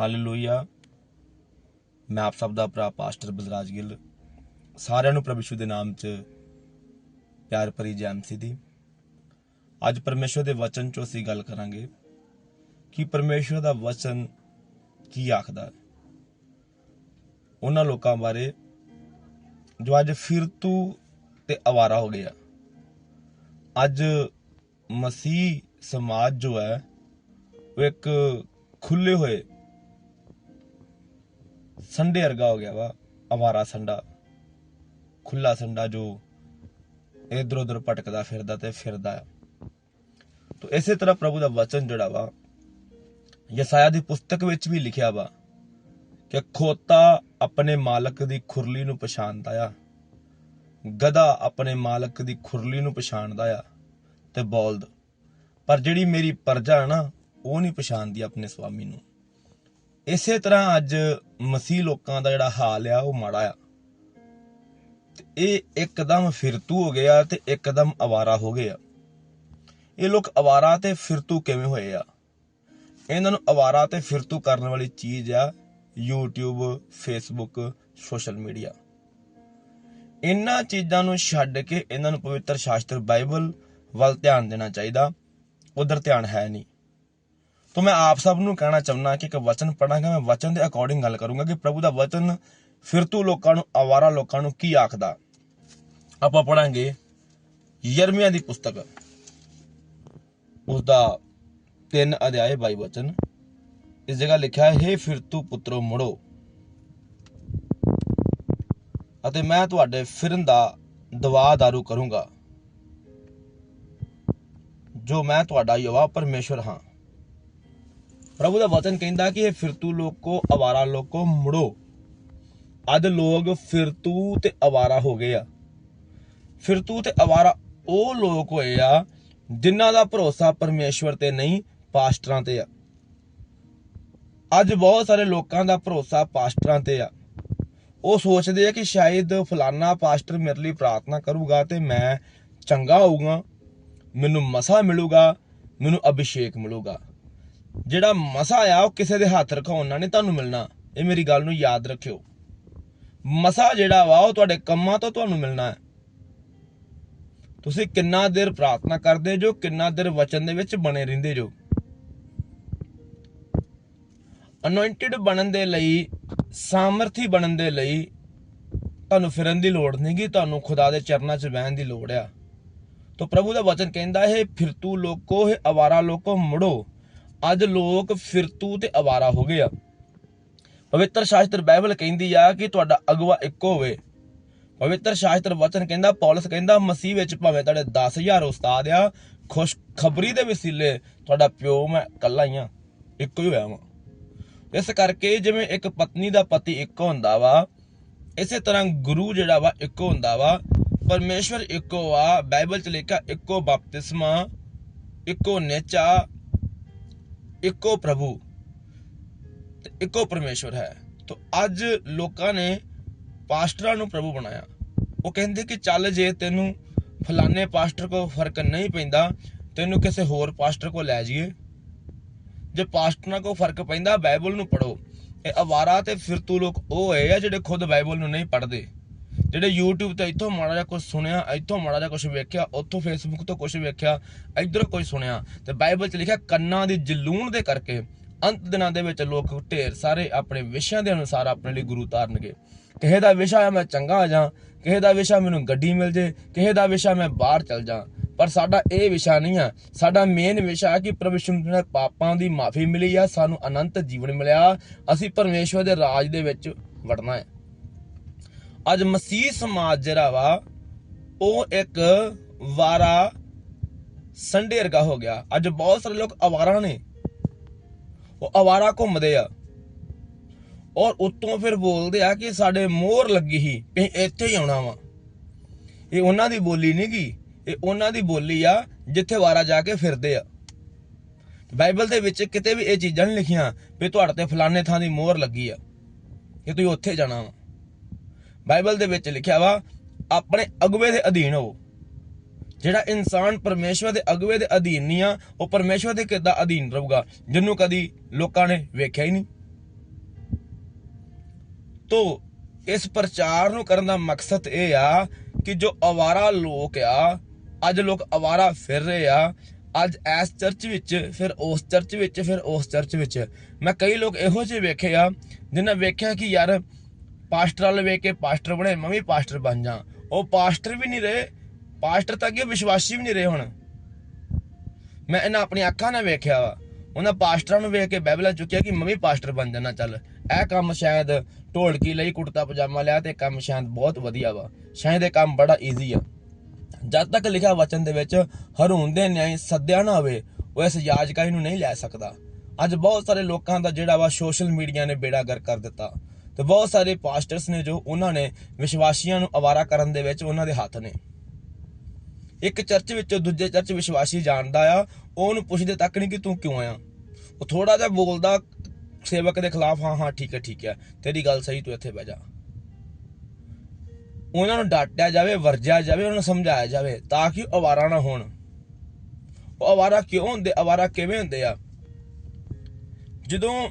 Hallelujah ਮੈਂ ਆਪ ਸਭ ਦਾ ਭਰਾ ਪਾਸਟਰ ਬਲਰਾਜ ਗਿੱਲ। ਸਾਰਿਆਂ ਨੂੰ ਪ੍ਰਭੂ ਯਿਸੂ ਦੇ ਨਾਮ 'ਚ ਪਿਆਰ ਭਰੀ ਜੈ ਮਸੀਹ ਦੀ। ਅੱਜ ਪਰਮੇਸ਼ਵਰ ਦੇ ਵਚਨ 'ਚੋਂ ਅਸੀਂ ਗੱਲ ਕਰਾਂਗੇ ਕਿ ਪਰਮੇਸ਼ਵਰ ਦਾ ਵਚਨ ਕੀ ਆਖਦਾ ਹੈ। ਉਹਨਾਂ ਲੋਕਾਂ ਬਾਰੇ ਜੋ ਅੱਜ ਫਿਰਤੂ ਤੇ ਅਵਾਰਾ ਹੋ ਗਿਆ। ਅੱਜ ਮਸੀਹ ਸਮਾਜ ਜੋ ਹੈ, ਉਹ ਇੱਕ ਖੁੱਲੇ ਹੋਏ ਸੰਡੇ ਵਰਗਾ ਹੋ ਗਿਆ ਵਾ, ਅਵਾਰਾ ਸੰਡਾ ਖੁੱਲਾ ਸੰਡਾ ਜੋ ਇਧਰ ਉਧਰ ਭਟਕਦਾ ਫਿਰਦਾ ਤੇ ਫਿਰਦਾ ਆ। ਤੋ ਇਸੇ ਤਰ੍ਹਾਂ ਪ੍ਰਭੂ ਦਾ ਵਚਨ ਜਿਹੜਾ ਵਾ, ਯਸਾਇਆ ਦੀ ਪੁਸਤਕ ਵਿੱਚ ਵੀ ਲਿਖਿਆ ਵਾ ਕਿ ਖੋਤਾ ਆਪਣੇ ਮਾਲਕ ਦੀ ਖੁਰਲੀ ਨੂੰ ਪਛਾਣਦਾ ਆ। ਗਧਾ ਆਪਣੇ ਮਾਲਕ ਦੀ ਖੁਰਲੀ ਨੂੰ ਪਛਾਣਦਾ ਆ ਤੇ ਬੋਲਦ। ਪਰ ਜਿਹੜੀ ਮੇਰੀ ਪਰਜਾ ਹੈ ਨਾ, ਉਹ ਨਹੀਂ ਪਛਾਣਦੀ ਆਪਣੇ ਸਵਾਮੀ ਨੂੰ। ਇਸੇ ਤਰ੍ਹਾਂ ਅੱਜ ਮਸੀਹ ਲੋਕਾਂ ਦਾ ਜਿਹੜਾ ਹਾਲ ਆ, ਉਹ ਮਾੜਾ ਆ। ਇਹ ਇੱਕਦਮ ਫਿਰਤੂ ਹੋ ਗਿਆ ਤੇ ਇੱਕਦਮ ਅਵਾਰਾ ਹੋ ਗਏ ਆ ਇਹ ਲੋਕ ਅਵਾਰਾ ਤੇ ਫਿਰਤੂ ਕਿਵੇਂ ਹੋਏ ਆ? ਇਹਨਾਂ ਨੂੰ ਅਵਾਰਾ ਤੇ ਫਿਰਤੂ ਕਰਨ ਵਾਲੀ ਚੀਜ਼ ਆ, YouTube, Facebook ਸੋਸ਼ਲ ਮੀਡੀਆ ਇਹਨਾਂ ਚੀਜ਼ਾਂ ਨੂੰ ਛੱਡ ਕੇ ਇਹਨਾਂ ਨੂੰ ਪਵਿੱਤਰ ਸ਼ਾਸਤਰ ਬਾਈਬਲ ਵੱਲ ਧਿਆਨ ਦੇਣਾ ਚਾਹੀਦਾ। ਉਧਰ ਧਿਆਨ ਹੈ ਨਹੀਂ। ਤਾਂ ਮੈਂ ਆਪ ਸਭ ਨੂੰ ਕਹਿਣਾ ਚਾਹੁੰਦਾ ਕਿ ਇੱਕ ਵਚਨ ਪੜਾਂਗਾ ਮੈਂ ਵਚਨ ਦੇ ਅਕੋਰਡਿੰਗ ਗੱਲ ਕਰੂੰਗਾ ਕਿ ਪ੍ਰਭੂ ਦਾ ਵਚਨ ਫਿਰਤੂ ਲੋਕਾਂ ਨੂੰ ਆਵਾਰਾ ਲੋਕਾਂ ਨੂੰ ਕੀ ਆਖਦਾ ਆਪਾਂ ਪੜਾਂਗੇ ਯਰਮੀਆ ਦੀ ਪੁਸਤਕ ਉਸ ਦਾ 3 ਅਧਿਆਏ 22 ਵਚਨ ਇਸ ਜਗ੍ਹਾ ਲਿਖਿਆ ਹੈ हे ਫਿਰਤੂ ਪੁੱਤਰੋ ਮੁੜੋ ਅਤੇ ਮੈਂ ਤੁਹਾਡੇ ਫਿਰਨ ਦਾ ਦਵਾ ਦਾਰੂ ਕਰੂੰਗਾ ਜੋ ਮੈਂ ਤੁਹਾਡਾ ਯਵਾ ਪਰਮੇਸ਼ਵਰ ਹਾਂ ਪ੍ਰਭੂ ਦਾ ਵਚਨ ਕਹਿੰਦਾ ਕਿ ਇਹ ਫਿਰਤੂ ਲੋਕੋ, ਅਵਾਰਾ ਲੋਕੋ, ਮੁੜੋ। ਅੱਜ ਲੋਕ ਫਿਰਤੂ ਤੇ ਅਵਾਰਾ ਹੋ ਗਏ ਆ। ਫਿਰਤੂ ਤੇ ਅਵਾਰਾ ਉਹ ਲੋਕ ਹੋਏ ਆ ਜਿਨ੍ਹਾਂ ਦਾ ਭਰੋਸਾ ਪਰਮੇਸ਼ਵਰ ਤੇ ਨਹੀਂ, ਪਾਸਟਰਾਂ ਤੇ ਆ। ਅੱਜ ਬਹੁਤ ਸਾਰੇ ਲੋਕਾਂ ਦਾ ਭਰੋਸਾ ਪਾਸਟਰਾਂ ਤੇ ਆ। ਉਹ ਸੋਚਦੇ ਆ ਕਿ ਸ਼ਾਇਦ ਫਲਾਨਾ ਪਾਸਟਰ ਮੇਰੇ ਲਈ ਪ੍ਰਾਰਥਨਾ ਕਰੂਗਾ ਤੇ ਮੈਂ ਚੰਗਾ ਹੋਊਗਾ, ਮੈਨੂੰ ਮਸਾ ਮਿਲੂਗਾ, ਮੈਨੂੰ ਅਭਿਸ਼ੇਕ ਮਿਲੂਗਾ। ਜਿਹੜਾ ਮਸਾ ਆ, ਉਹ ਕਿਸੇ ਦੇ ਹੱਥ ਰਖਾਉਣ ਨਾਲ ਨਹੀਂ ਤੁਹਾਨੂੰ ਮਿਲਣਾ। ਇਹ ਮੇਰੀ ਗੱਲ ਨੂੰ ਯਾਦ ਰੱਖਿਓ। ਮਸਾ ਜਿਹੜਾ ਵਾ, ਉਹ ਤੁਹਾਡੇ ਕੰਮਾਂ ਤੋਂ ਤੁਹਾਨੂੰ ਮਿਲਣਾ ਹੈ। ਤੁਸੀਂ ਕਿੰਨਾ ਦੇਰ ਪ੍ਰਾਰਥਨਾ ਕਰਦੇ ਜੋ, ਕਿੰਨਾ ਦੇਰ ਵਚਨ ਦੇ ਵਿੱਚ ਬਣੇ ਰਹਿੰਦੇ ਜੋ। ਅਨੋਇੰਟਡ ਬਣਨ ਦੇ ਲਈ, ਸਾਮਰਥੀ ਬਣਨ ਦੇ ਲਈ ਤੁਹਾਨੂੰ ਫਿਰਨ ਦੀ ਲੋੜ ਨਹੀਂਗੀ ਤੁਹਾਨੂੰ ਖੁਦਾ ਦੇ ਚਰਨਾਂ 'ਚ ਬਹਿਣ ਦੀ ਲੋੜ ਆ। ਤੋ ਪ੍ਰਭੂ ਦਾ ਵਚਨ ਕਹਿੰਦਾ ਹੈ ਫਿਰਤੂ ਲੋਕੋ, ਹੈ ਅਵਾਰਾ ਲੋਕੋ, ਮੁੜੋ। ਅੱਜ ਲੋਕ ਫਿਰਤੂ ਤੇ ਅਵਾਰਾ ਹੋ ਗਏ ਆ। ਪਵਿੱਤਰ ਸ਼ਾਸਤਰ ਬਾਈਬਲ ਕਹਿੰਦੀ ਆ ਕਿ ਤੁਹਾਡਾ ਅਗਵਾ ਇੱਕੋ ਹੋਵੇ। ਪਵਿੱਤਰ ਸ਼ਾਸਤਰ ਵਚਨ ਕਹਿੰਦਾ, ਪੌਲਸ ਕਹਿੰਦਾ, ਮਸੀਹ ਵਿੱਚ ਭਾਵੇਂ ਤੁਹਾਡੇ 10000 ਉਸਤਾਦ ਆ ਖੁਸ਼ ਖਬਰੀ ਦੇ ਵਸੀਲੇ ਤੁਹਾਡਾ ਪਿਓ ਮੈਂ ਇਕੱਲਾ ਹੀ ਆ, ਇੱਕੋ ਹੀ ਹੋਇਆ ਵਾਂ। ਇਸ ਕਰਕੇ ਜਿਵੇਂ ਇੱਕ ਪਤਨੀ ਦਾ ਪਤੀ ਇੱਕੋ ਹੁੰਦਾ ਵਾ, ਇਸੇ ਤਰ੍ਹਾਂ ਗੁਰੂ ਜਿਹੜਾ ਵਾ ਇੱਕੋ ਹੁੰਦਾ ਵਾ, ਪਰਮੇਸ਼ਵਰ ਇੱਕੋ ਆ, ਬਾਈਬਲ ਚ ਲਿਖਿਆ ਇੱਕੋ ਬਪਤਿਸਮਾ, ਇੱਕੋ ਨੇਚਾ ਇੱਕੋ ਪ੍ਰਭੂ ਤੇ ਇੱਕੋ ਪਰਮੇਸ਼ਵਰ ਹੈ। ਤਾਂ ਅੱਜ ਲੋਕਾਂ ਨੇ ਪਾਸਟਰਾਂ ਨੂੰ ਪ੍ਰਭੂ ਬਣਾਇਆ। ਉਹ ਕਹਿੰਦੇ ਕਿ ਚੱਲ ਜੇ ਤੈਨੂੰ ਫਲਾਣੇ ਪਾਸਟਰ ਕੋ ਫ਼ਰਕ ਨਹੀਂ ਪੈਂਦਾ, ਤੈਨੂੰ ਕਿਸੇ ਹੋਰ ਪਾਸਟਰ ਕੋ ਲੈ ਜਾਈਏ। ਜੇ ਪਾਸਟਰਾਂ ਕੋ ਫ਼ਰਕ ਪੈਂਦਾ, ਬਾਈਬਲ ਨੂੰ ਪੜੋ ਇਹ ਅਵਾਰਾ ਤੇ ਫਿਰਤੂ ਲੋਕ ਉਹ ਹੋਏ ਆ ਜਿਹੜੇ ਖੁਦ ਬਾਈਬਲ ਨੂੰ ਨਹੀਂ ਪੜ੍ਹਦੇ। ਜਿਹੜੇ YouTube ਤੇ ਇੱਥੋਂ ਮਾੜਾ ਜਿਹਾ ਕੁਝ ਸੁਣਿਆ, ਇੱਥੋਂ ਮਾੜਾ ਜਿਹਾ ਕੁਝ ਵੇਖਿਆ, ਉੱਥੋਂ Facebook ਤੋਂ ਕੁਝ ਵੇਖਿਆ, ਇੱਧਰੋਂ ਕੁਝ ਸੁਣਿਆ, ਤੇ ਬਾਈਬਲ 'ਚ ਲਿਖਿਆ, ਕੰਨਾਂ ਦੀ ਜਲੂਣ ਦੇ ਕਰਕੇ ਅੰਤ ਦਿਨਾਂ ਦੇ ਵਿੱਚ ਲੋਕ ਢੇਰ ਸਾਰੇ ਆਪਣੇ ਵਿਸ਼ਿਆਂ ਦੇ ਅਨੁਸਾਰ ਆਪਣੇ ਲਈ ਗੁਰੂ ਤਾਰਨਗੇ ਕਿਸੇ ਦਾ ਵਿਸ਼ਾ ਆ, ਮੈਂ ਚੰਗਾ ਆ ਜਾਂ, ਕਿਸੇ ਦਾ ਵਿਸ਼ਾ ਮੈਨੂੰ ਗੱਡੀ ਮਿਲ ਜੇ, ਕਿਸੇ ਦਾ ਵਿਸ਼ਾ ਮੈਂ ਬਾਹਰ ਚਲ ਜਾਂ, ਪਰ ਸਾਡਾ ਇਹ ਵਿਸ਼ਾ ਨਹੀਂ ਆ। ਸਾਡਾ ਮੇਨ ਵਿਸ਼ਾ ਹੈ ਕਿ ਪਰਮੇਸ਼ਰ ਦੇ ਪਾਪਾਂ ਦੀ ਮਾਫੀ ਮਿਲੀ ਆ, ਸਾਨੂੰ ਅਨੰਤ ਜੀਵਨ ਮਿਲਿਆ, ਅਸੀਂ ਪਰਮੇਸ਼ਵਰ ਦੇ ਰਾਜ ਦੇ ਵਿੱਚ ਵੜਨਾ ਹੈ। ਅੱਜ ਮਸੀਹ ਸਮਾਜ ਜਿਹੜਾ ਵਾ, ਉਹ ਇੱਕ ਵਾਰਾ ਸੰਡੇ ਵਰਗਾ ਹੋ ਗਿਆ। ਅੱਜ ਬਹੁਤ ਸਾਰੇ ਲੋਕ ਅਵਾਰਾ ਨੇ। ਉਹ ਅਵਾਰਾ ਘੁੰਮਦੇ ਆ। ਔਰ ਉਤੋਂ ਫਿਰ ਬੋਲਦੇ ਆ ਕਿ ਸਾਡੇ ਮੋਹਰ ਲੱਗੀ ਸੀ ਕਿ ਅਸੀਂ ਇੱਥੇ ਹੀ ਆਉਣਾ ਵਾ। ਇਹ ਉਹਨਾਂ ਦੀ ਬੋਲੀ ਨਹੀਂ ਗੀ, ਇਹ ਉਹਨਾਂ ਦੀ ਬੋਲੀ ਆ, ਜਿੱਥੇ ਵਾਰਾ ਜਾ ਕੇ ਫਿਰਦੇ ਆ। ਬਾਈਬਲ ਦੇ ਵਿੱਚ ਕਿਤੇ ਵੀ ਇਹ ਚੀਜ਼ਾਂ ਨਹੀਂ ਲਿਖੀਆਂ ਵੀ ਤੁਹਾਡੇ ਤੇ ਫਲਾਣੇ ਥਾਂ ਦੀ ਮੋਹਰ ਲੱਗੀ ਆ, ਕਿ ਤੁਸੀਂ ਉੱਥੇ ਜਾਣਾ ਵਾ। ਬਾਈਬਲ ਦੇ ਵਿੱਚ ਲਿਖਿਆ ਵਾ, ਆਪਣੇ ਅਗਵੇ ਦੇ ਅਧੀਨ ਹੋ। ਜਿਹੜਾ ਇਨਸਾਨ ਪਰਮੇਸ਼ਵਰ ਦੇ ਅਗਵੇ ਦੇ ਅਧੀਨ ਨਹੀਂ ਆ, ਉਹ ਪਰਮੇਸ਼ਵਰ ਦੇ ਕਿੱਦਾਂ ਅਧੀਨ ਰਹੂਗਾ, ਜਿਹਨੂੰ ਕਦੀ ਲੋਕਾਂ ਨੇ ਵੇਖਿਆ ਹੀ ਨਹੀਂ। ਤੋ, ਇਸ ਪ੍ਰਚਾਰ ਨੂੰ ਕਰਨ ਦਾ ਮਕਸਦ ਇਹ ਆ ਕਿ ਜੋ ਅਵਾਰਾ ਲੋਕ ਆ, ਅੱਜ ਲੋਕ ਅਵਾਰਾ ਫਿਰ ਰਹੇ ਆ, ਅੱਜ ਇਸ ਚਰਚ ਵਿੱਚ, ਫਿਰ ਉਸ ਚਰਚ ਵਿੱਚ, ਫਿਰ ਉਸ ਚਰਚ ਵਿੱਚ। ਮੈਂ ਕਈ ਲੋਕ ਇਹੋ ਜਿਹੇ ਵੇਖੇ ਆ ਜਿਨ੍ਹਾਂ ਵੇਖਿਆ ਕਿ ਯਾਰ ਪਾਸਟਰ ਵਾਲੇ ਵੇਖ ਕੇ ਪਾਸਟਰ ਬਣੇ, ਮੈਂ ਵੀ ਪਾਸਟਰ ਬਣ ਜਾ। ਉਹ ਪਾਸਟਰ ਵੀ ਨਹੀਂ ਰਹੇ, ਪਾਸਟਰ ਤਾਂ ਅੱਗੇ ਵਿਸ਼ਵਾਸੀ ਵੀ ਨਹੀਂ ਰਹੇ ਹੁਣ। ਮੈਂ ਇਹਨਾਂ ਆਪਣੀ ਅੱਖਾਂ ਨਾਲ ਵੇਖਿਆ ਵਾ। ਉਹਨਾਂ ਪਾਸਟਰਾਂ ਨੂੰ ਵੇਖ ਕੇ ਬਾਈਬਲਾਂ ਚੁੱਕਿਆ ਕਿ ਮੈਂ ਵੀ ਪਾਸਟਰ ਬਣ ਜਾਣਾ, ਚੱਲ। ਇਹ ਕੰਮ ਸ਼ਾਇਦ ਢੋਲਕੀ ਲਈ ਕੁੜਤਾ ਪਜਾਮਾ ਲਿਆ ਤੇ ਕੰਮ ਸ਼ਾਇਦ ਬਹੁਤ ਵਧੀਆ ਵਾ। ਸ਼ਾਇਦ ਇਹ ਕੰਮ ਬੜਾ ਈਜ਼ੀ ਆ। ਜਦ ਤੱਕ ਲਿਖਿਆ ਵਚਨ ਦੇ ਵਿੱਚ, ਹਰੂਨ ਦੇ ਨਿਆਈ ਸੱਦਿਆ ਨਾ ਹੋਵੇ, ਉਹ ਇਸ ਯਾਜਕਾਈ ਨੂੰ ਨਹੀਂ ਲੈ ਸਕਦਾ। ਅੱਜ ਬਹੁਤ ਸਾਰੇ ਲੋਕਾਂ ਦਾ ਜਿਹੜਾ ਵਾ ਸੋਸ਼ਲ ਮੀਡੀਆ ਨੇ ਬੇੜਾ ਗਰ ਕਰ ਦਿੱਤਾ। ਤੇ ਬਹੁਤ ਸਾਰੇ ਪਾਸਟਰਸ ਨੇ ਜੋ ਉਹਨਾਂ ਨੇ ਵਿਸ਼ਵਾਸੀਆਂ ਨੂੰ ਅਵਾਰਾ ਕਰਨ ਦੇ ਵਿੱਚ ਉਹਨਾਂ ਦੇ ਹੱਥ ਨੇ। ਇੱਕ ਚਰਚ ਵਿੱਚੋਂ ਦੂਜੇ ਚਰਚ ਵਿਸ਼ਵਾਸੀ ਜਾਣਦਾ ਆ ਉਹਨੂੰ ਪੁੱਛਦੇ, ਤੱਕ ਨਹੀਂ ਕਿ ਤੂੰ ਕਿਉਂ ਆਇਆ? ਉਹ ਥੋੜਾ ਜਿਹਾ ਬੋਲਦਾ, ਸੇਵਕ ਦੇ ਖਿਲਾਫ, ਹਾਂ ਹਾਂ, ਠੀਕ ਹੈ ਠੀਕ ਹੈ, ਤੇਰੀ ਗੱਲ ਸਹੀ, ਤੂੰ ਇੱਥੇ ਬਹਿ ਜਾ। ਉਹਨਾਂ ਨੂੰ ਡਾਂਟਿਆ ਜਾਵੇ, ਵਰਜਿਆ ਜਾਵੇ, ਉਹਨਾਂ ਨੂੰ ਸਮਝਾਇਆ ਜਾਵੇ ਤਾਂ ਕਿ ਉਹ ਅਵਾਰਾ ਨਾ ਹੋਣ। ਉਹ ਅਵਾਰਾ ਕਿਉਂ ਹੁੰਦੇ, ਅਵਾਰਾ ਕਿਵੇਂ ਹੁੰਦੇ ਆ? ਜਦੋਂ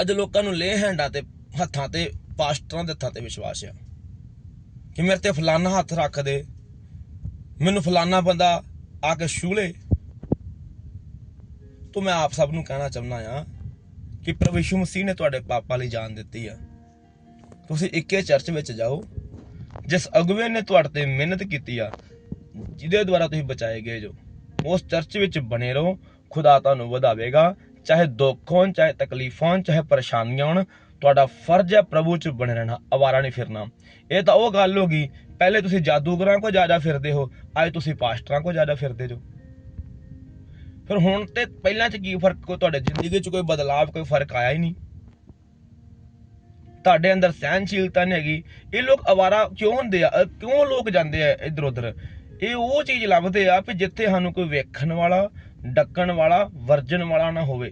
ਅੱਜ ਲੋਕਾਂ ਨੂੰ ਲੈ ਹੈਂਡਾਂ ਤੇ ਹੱਥਾਂ ਤੇ, ਪਾਸਟਰਾਂ ਦੇ ਹੱਥਾਂ ਤੇ ਵਿਸ਼ਵਾਸ ਆ। ਕਿ ਮੇਰੇ ਤੇ ਫਲਾਨਾ ਹੱਥ ਰੱਖ ਦੇ। ਮੈਨੂੰ ਫਲਾਨਾ ਬੰਦਾ ਆ ਕੇ ਛੂਲੇ। ਤੋ ਮੈਂ ਆਪ ਸਭ ਨੂੰ ਕਹਿਣਾ ਚਾਹੁੰਦਾ ਆ ਕਿ ਪ੍ਰਭੂ ਯਿਸੂ ਮਸੀਹ ਨੇ ਤੁਹਾਡੇ ਪਾਪਾਂ ਲਈ ਜਾਨ ਦਿੱਤੀ ਆ। ਤੁਸੀਂ ਇੱਕੇ ਚਰਚ ਵਿੱਚ ਜਾਓ, ਜਿਸ ਅਗਵੇ ਨੇ ਤੁਹਾਡੇ ਤੇ ਮਿਹਨਤ ਕੀਤੀ ਆ, ਜਿਹਦੇ ਦੁਆਰਾ ਤੁਸੀਂ ਬਚਾਏ ਗਏ ਜੋ। ਉਸ ਚਰਚ ਵਿੱਚ ਬਣੇ ਰਹੋ, ਖੁਦਾ ਤੁਹਾਨੂੰ ਵਧਾਵੇਗਾ। ਚਾਹੇ ਦੁੱਖ ਹੋਣ, ਚਾਹੇ ਤਕਲੀਫਾਂ ਹੋਣ, ਚਾਹੇ ਪਰੇਸ਼ਾਨੀਆਂ ਹੋਣ ਤੁਹਾਡਾ ਫਰਜ਼ ਹੈ ਪ੍ਰਭੂ ਚ ਬਣੇ ਰਹਿਣਾ, ਅਵਾਰਾ ਨਹੀਂ ਫਿਰਨਾ। ਇਹ ਤਾਂ ਉਹ ਗੱਲ ਹੋ ਗਈ, ਪਹਿਲੇ ਤੁਸੀਂ ਜਾਦੂਗਰਾਂ ਕੋ ਜ਼ਿਆਦਾ ਫਿਰਦੇ ਹੋ, ਅੱਜ ਤੁਸੀਂ ਪਾਸਟਰਾਂ ਕੋ ਜ਼ਿਆਦਾ ਫਿਰਦੇ ਜੋ। ਫਿਰ ਹੁਣ ਤੇ ਪਹਿਲਾਂ ਚ ਕੀ ਫ਼ਰਕ, ਕੋਈ ਤੁਹਾਡੇ ਜ਼ਿੰਦਗੀ ਚ ਕੋਈ ਬਦਲਾਵ, ਕੋਈ ਫ਼ਰਕ ਆਇਆ ਹੀ ਨਹੀਂ। ਤੁਹਾਡੇ ਅੰਦਰ ਸਹਿਨਸ਼ੀਲਤਾ ਨਹੀਂ ਹੈਗੀ। ਇਹ ਲੋਕ ਅਵਾਰਾ ਕਿਉਂ ਹੁੰਦੇ ਆ? ਕਿਉਂ ਲੋਕ ਜਾਂਦੇ ਆ ਇਧਰ ਉਧਰ ਇਹ ਉਹ ਚੀਜ਼ ਲੱਭਦੇ ਆ ਵੀ ਜਿੱਥੇ ਸਾਨੂੰ ਕੋਈ ਵੇਖਣ ਵਾਲਾ, ਡੱਕਣ ਵਾਲਾ ਵਰਜਣ ਵਾਲਾ ਨਾ ਹੋਵੇ।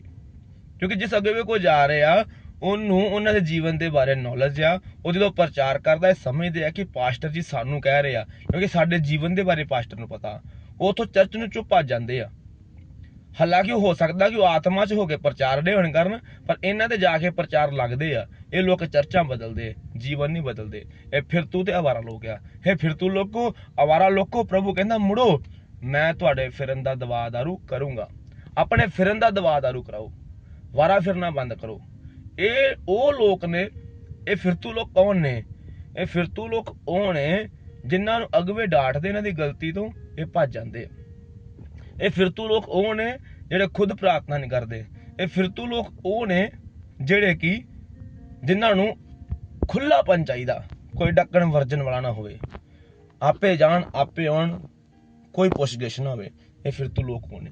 ਕਿਉਂਕਿ ਜਿਸ ਅੱਗੇ ਵੀ ਕੋਈ ਜਾ ਰਿਹਾ ਉਹਨੂੰ ਉਹਨਾਂ ਦੇ ਜੀਵਨ ਦੇ ਬਾਰੇ ਨੌਲੇਜ ਆ। ਉਹ ਜਦੋਂ ਪ੍ਰਚਾਰ ਕਰਦਾ ਇਹ ਸਮਝਦੇ ਆ ਕਿ ਪਾਸਟਰ ਜੀ ਸਾਨੂੰ ਕਹਿ ਰਹੇ ਆ, ਕਿਉਂਕਿ ਸਾਡੇ ਜੀਵਨ ਦੇ ਬਾਰੇ ਪਾਸਟਰ ਨੂੰ ਪਤਾ। ਉਹ ਤੋਂ ਚਰਚ ਨੂੰ ਚੁੱਪ ਆ ਜਾਂਦੇ ਆ। ਹਾਲਾਂਕਿ ਹੋ ਸਕਦਾ ਕਿ ਉਹ ਆਤਮਾ 'ਚ ਹੋ ਕੇ ਪ੍ਰਚਾਰ ਦੇ ਹੋਣ ਕਰਨ, ਪਰ ਇਹਨਾਂ ਤੇ ਜਾ ਕੇ ਪ੍ਰਚਾਰ ਲੱਗਦੇ ਆ। ਇਹ ਲੋਕ ਚਰਚਾਂ ਬਦਲਦੇ, ਜੀਵਨ ਨਹੀਂ ਬਦਲਦੇ। ਇਹ ਫਿਰਤੂ ਤੇ ਆਵਾਰਾ ਲੋਕ ਆ। ਇਹ ਫਿਰਤੂ ਲੋਕੋ ਆਵਾਰਾ ਲੋਕੋ, ਪ੍ਰਭੂ ਕਹਿੰਦਾ, ਮੁੜੋ, ਮੈਂ ਤੁਹਾਡੇ ਫਿਰਨ ਦਾ ਦਵਾ ਦਾਰੂ ਕਰੂੰਗਾ। ਆਪਣੇ ਫਿਰਨ ਦਾ ਦਵਾ ਦਾਰੂ ਕਰਾਓ। ਵਾਰਾ ਫਿਰਨਾ ਬੰਦ ਕਰੋ। ਇਹ ਉਹ ਲੋਕ ਨੇ, ਇਹ ਫਿਰਤੂ ਲੋਕ ਕੌਣ ਨੇ? ਇਹ ਫਿਰਤੂ ਲੋਕ ਉਹ ਨੇ ਜਿਨ੍ਹਾਂ ਨੂੰ ਅਗਵੇ ਡਾਂਟਦੇ, ਇਹਨਾਂ ਦੀ ਗਲਤੀ ਤੋਂ ਇਹ ਭੱਜ ਜਾਂਦੇ ਇਹ ਫਿਰਤੂ ਲੋਕ ਉਹ ਨੇ ਜਿਹੜੇ ਖੁਦ ਪ੍ਰਾਰਥਨਾ ਨਹੀਂ ਕਰਦੇ। ਇਹ ਫਿਰਤੂ ਲੋਕ ਉਹ ਨੇ ਜਿਹੜੇ ਕਿ ਜਿਨ੍ਹਾਂ ਨੂੰ ਖੁੱਲਾਪਨ ਚਾਹੀਦਾ, ਕੋਈ ਡੱਕਣ ਵਰਜਨ ਵਾਲਾ ਨਾ ਹੋਵੇ। ਆਪੇ ਜਾਣ, ਆਪੇ ਆਉਣ, ਕੋਈ ਪੁੱਛਗਿਛ ਨਾ ਹੋਵੇ। ਇਹ ਫਿਰਤੂ ਲੋਕ ਉਹ ਨੇ।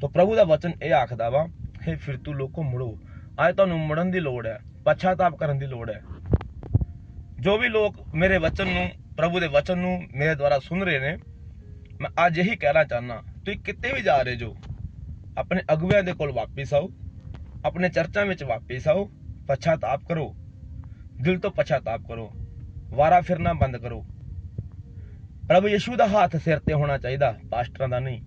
ਤਾਂ ਪ੍ਰਭੂ ਦਾ ਵਚਨ ਇਹ ਆਖਦਾ ਵਾ ਇਹ ਫਿਰਤੂ ਲੋਕੋ, ਮੁੜੋ। ਅੱਜ ਤੁਹਾਨੂੰ ਮੁੜਨ ਦੀ ਲੋੜ ਹੈ ਪਛਤਾਪ ਕਰਨ ਦੀ ਲੋੜ ਹੈ। ਜੋ ਵੀ ਲੋਕ ਮੇਰੇ ਵਚਨ ਨੂੰ, ਪ੍ਰਭੂ ਦੇ ਵਚਨ ਨੂੰ ਮੇਰੇ ਦੁਆਰਾ ਸੁਣ ਰਹੇ ਨੇ, ਮੈਂ ਅੱਜ ਇਹੀ ਕਹਿਣਾ ਚਾਹਨਾ ਤੁਸੀਂ ਕਿਤੇ ਵੀ ਜਾ ਰਹੇ ਜੋ, ਆਪਣੇ ਅਗੁਵਿਆਂ ਦੇ ਕੋਲ ਵਾਪਸ ਆਓ, ਆਪਣੇ ਚਰਚਾਂ ਵਿੱਚ ਵਾਪਸ ਆਓ ਪਛਤਾਪ ਕਰੋ, ਦਿਲ ਤੋਂ ਪਛਤਾਪ ਕਰੋ, ਵਾਰਾ ਫਿਰਨਾ ਬੰਦ ਕਰੋ। ਪ੍ਰਭੂ ਯਿਸੂ ਦਾ ਹੱਥ ਸਿਰ ਤੇ ਹੋਣਾ ਚਾਹੀਦਾ, ਪਾਸਟਰਾਂ ਦਾ ਨਹੀਂ।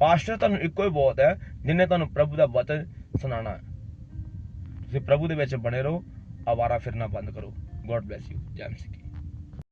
ਪਾਸਟਰ ਤੁਹਾਨੂੰ ਇੱਕੋ ਹੀ ਬਹੁਤ ਹੈ, ਜਿਨੇ ਤੁਹਾਨੂੰ ਪ੍ਰਭੂ ਦਾ ਵਚਨ ਸੁਣਾਉਣਾ ਹੈ। ਤੁਸੀਂ ਪ੍ਰਭੂ ਦੇ ਵਿੱਚ ਬਣੇ ਰਹੋ, ਆਵਾਰਾ ਫਿਰਨਾ ਬੰਦ ਕਰੋ। ਗੋਡ ਬlesਸ ਯੂ ਜੈ ਮਸੀਹ